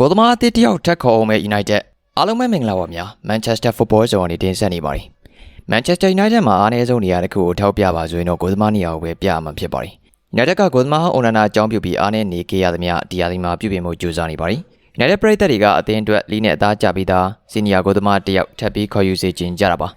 ကိုသမားအသစ်တယောက်ထက်ခေါ်အောင်မဲ့ United အားလုံးပဲမင်္ဂလာပါဗျာ Manchester Football Zone ကနေတင်ဆက်နေပါတယ် Manchester United မှာအားနည်းဆုံးနေရာတစ်ခုကိုထောက်ပြပါဆိုရင်တော့ကိုသမားနေရာကိုပဲပြရမှာဖြစ်ပါတယ် United ကကိုသမားဟောင်းအွန်နာနာအကြောင်းပြုပြီးအားနည်းနေခဲ့ရသမျှဒီယာဒီမှာပြုပြင်မှုကြိုးစားနေပါတယ် United ပရိသတ်တွေကအသင်းအတွက်လီးနဲ့အသားကျပြီးသားစီနီယာကိုသမားတစ်ယောက်ထပ်ပြီးခေါ်ယူစေချင်ကြတာပါ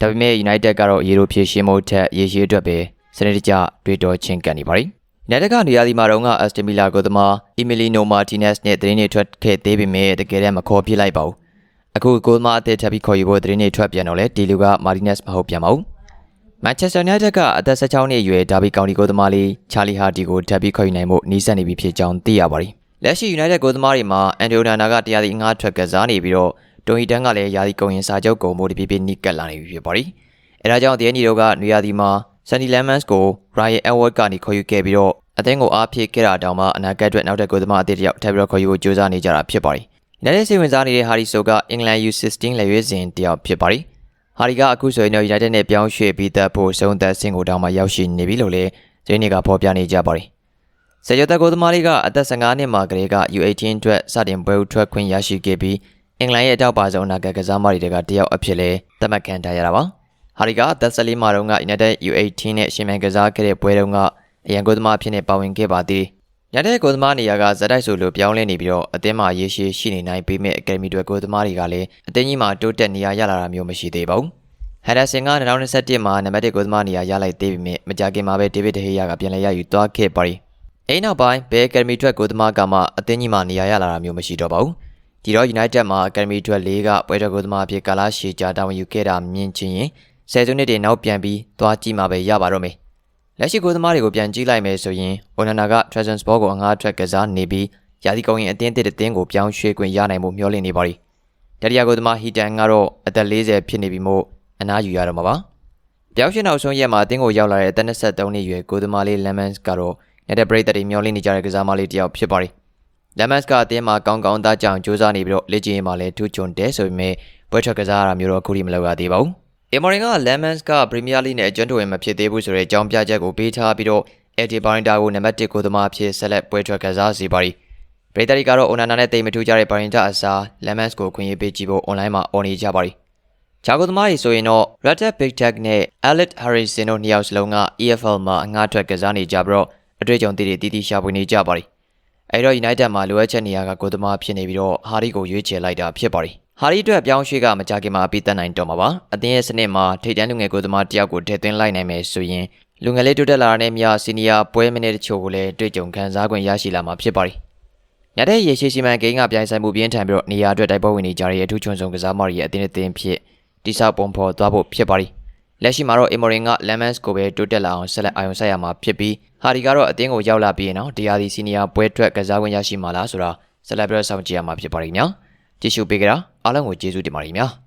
ဒါပေမဲ့ United ကတော့ရေလိုဖြည့်ရှင်းမှုထက်ရေရှည်အတွက်ပဲစနစ်တကျတွေးတောချင်းကန်နေပါတယ်။ United ကနေရာဒီမာတုန်းက Aston Villa ကိုသမား Emiliano Martinez နဲ့သတင်းတွေထွက်ခဲ့သေးပေမဲ့တကယ်တမ်းမခေါ်ပြစ်လိုက်ပါဘူး။အခုကိုသမားအသစ်ထပ်ပြီးခေါ်ယူဖို့သတင်းတွေထွက်ပြန်တော့လေဒီလူက Martinez မဟုတ်ပြန်ပါဘူး။ Manchester United ကအသက်16နှစ်အရွယ်ဒါဘီကောင်တီကိုသမားလေး Charlie Hardy ကိုထပ်ပြီးခေါ်ယူနိုင်ဖို့နှီးစပ်နေပြီဖြစ်ကြောင်းသိရပါတယ်။လက်ရှိ United ကိုသမားတွေမှာ Antonio Nana ကတရားစီငှားထွက်ကစားနေပြီးတော့ဒွန်ဟီတန်ကလည်းယာဒီကုံရင်စာချုပ်ကုန်မှုတပြည့်ပြည့်နှိကပ်လာနေပြီဖြစ်ပါတယ်။အဲဒါကြောင့်ဒီအညီတို့ကနွေရာသီမှာ Sandy Lemons ကို Ryan Elwood ကနေခေါ်ယူခဲ့ပြီးတော့အသင်းကိုအားဖြည့်ခဲ့တာတောင်မှအနာဂတ်အတွက်နောက်တဲ့ကိုသမားအသစ်တစ်ယောက်ထပ်ပြီးတော့ခေါ်ယူဖို့ကြိုးစားနေကြတာဖြစ်ပါတယ်။လက်ရှိစိတ်ဝင်စားနေတဲ့ Harry So ကအင်္ဂလန် U16 လက်ရွေးစင်တစ်ယောက်ဖြစ်ပါတယ်။ Harry ကအခုဆိုရင်တော့ United နဲ့ပြောင်းရွှေ့ပြီးသက်ဖို့ဆုံးသက်ဆင့်ကိုတောင်မှရောက်ရှိနေပြီလို့လည်းဂျင်းနေကဖော်ပြနေကြပါတယ်။ဆယ်ကျော်သက်ကိုသမားလေးကအသက်15နှစ်မှာကလေးက U18 အတွက်စတင်ပွဲဦးထွက်ခွင့်ရရှိခဲ့ပြီးအင်္ဂလန်ရဲ့အတောက်ပါဆုံးအနာဂတ်ကစားမတွေကတယောက်အဖြစ်လဲသတ်မှတ်ခံထားရတာပါ။ ဟာရီကအသက်14မှာတုန်းက United U18 နဲ့ရှင်မန်ကစားခဲ့တဲ့ပွဲတုန်းကအရန်ကိုသမားအဖြစ်နဲ့ပါဝင်ခဲ့ပါသေးတယ်။ညတဲ့ကိုသမားနေရာကဇက်တိုက်ဆိုလိုပြောင်းလဲနေပြီးတော့အသင်းမှာရေရှည်ရှိနေနိုင်ပေမဲ့အကယ်ဒမီတွေကိုသမားတွေကလည်းအသင်းကြီးမှာတိုးတက်နေရရလာတာမျိုးမရှိသေးပါဘူး။ဟန်ဒါဆင်က2021မှာနံပါတ်1ကိုသမားနေရာရလိုက်သေးပေမဲ့မကြခင်မှာပဲဒေးဗစ်ဒဟေးယာကပြန်လည်ရယူသွားခဲ့ပါတယ်။အဲ့နောက်ပိုင်းဘယ်အကယ်ဒမီထွက်ကိုသမားကမှအသင်းကြီးမှာနေရာရလာတာမျိုးမရှိတော့ပါဘူး။ဒီတော့ United မှာအကယ်ဒမီထွက်၄ကပွဲတော်ကိုသမားအဖြစ်ကာလာရှီကြာတာဝန်ယူခဲ့တာမြင်ချင်းရင် ဆယ်စုနှစ်တွေနောက်ပြန်ပြီးသွားကြည့်မှပဲရပါတော့မယ်။လက်ရှိကိုသမားတွေကိုပြန်ကြည့်လိုက်မယ်ဆိုရင်ဝနနာက Trabzonspor ကိုအငှားထွက်ကစားနေပြီးရာသီကုန်ရင်အသင်းတစ်အသင်းကိုပြောင်းရွှေ့ခွင့်ရနိုင်မှုမျှော်လင့်နေပါသည်။တတိယကိုသမားဟီတန်ကတော့အသက်40ဖြစ်နေပြီမို့အနားယူရတော့မှာပါ။ပြောင်းရွှေ့နောက်ဆုံးရက်မှာအသင်းကိုရောက်လာတဲ့အသက်23နှစ်အရွယ်ကိုသမားလေး Lemons ကတော့ United ပရိသတ်တွေမျှော်လင့်နေကြတဲ့ကစားမလေးတစ်ယောက်ဖြစ်ပါတယ်။ Lemons ကအသင်းမှာကောင်းကောင်းသားကြောင်စူးစမ်းနေပြီးတော့လက်ကျင်းမှာလည်းထူးချွန်တယ်ဆိုပေမဲ့ပွဲထွက်ကစားရတာမျိုးတော့အခုထိမလုပ်ရသေးပါဘူး။ Emorin က Lemons က Premier League နဲ့အကျွမ်းတဝင်မဖြစ်သေးဘူးဆိုတဲ့အကြောင်းပြချက်ကိုပေးထားပြီးတော့ Eddie Barinda ကိုနံပါတ်1ကိုသမားအဖြစ်ဆက်လက်ပွဲထွက်ကစားစီပါရီ။ပရိသတ်တွေကတော့ Onana နဲ့တိတ်မထူးကြတဲ့ Barinda အစား Lemons ကိုခွင့်ရေးပေးကြည့်ဖို့ online မှာ on နေကြပါရီ။ဂျာကိုသမားကြီးဆိုရင်တော့ Red Big Tech နဲ့ Alex Harrison တို့နှစ်ယောက်စလုံးက EFL မှာအငှားထွက်ကစားနေကြပြီးတော့အတွေ့အကြုံတည်တည်တီးတီးရှာဖွေနေကြပါရီ။အဲဒီတော့ United မှာလိုအပ်ချက်နေရာကကိုသမားဖြစ်နေပြီးတော့ Harry ကိုရွေးချယ်လိုက်တာဖြစ်ပါရီ။ Harry အတွက်ပြောင်းရွှေ့ကမကြခင်မှာအပိသက်နိုင်တော့မှာပါ။အသင်းရဲ့စနစ်မှာထိတ်တန်းလူငယ်ကိုသမားတယောက်ကိုထည့်သွင်းလိုက်နိုင်မယ်ဆိုရင်လူငယ်လေးတိုးတက်လာတဲ့မြစီနီယာပွဲမိနစ်တချို့ကိုလည်းတွေ့ကြုံခံစား권ရရှိလာမှာဖြစ်ပါရီ။ညတဲ့ရေရှိရှိမှန်ဂိမ်းကပြိုင်ဆိုင်မှုပြင်းထန်ပြီးတော့နေရာအတွက်တိုက်ပွဲဝင်နေကြတဲ့အထူးချွန်ဆုံးကစားမတွေရဲ့အသင်းအသင်းဖြစ်တိဆောက်ပုံဖော်သွားဖို့ဖြစ်ပါရီ။လက်ရှိမှာတော့ Emorin က Lemons ကိုပဲတိုးတက်လာအောင်ဆက်လက်အာရုံစိုက်ရမှာဖြစ်ပြီးဟာဒီကတော့အသင်းကိုရောက်လာပြီးရင်တော့တရားဒီစီနီယာပွဲထွက်ကစား권ရရှိမှာလားဆိုတာဆက်လက်ပြီးတော့စောင့်ကြည့်ရမှာဖြစ်ပါရီညာ။ကြည့်ရှုပေးကြတာ အားလုံးကိုကျေးဇူးတင်ပါတယ်ညာ။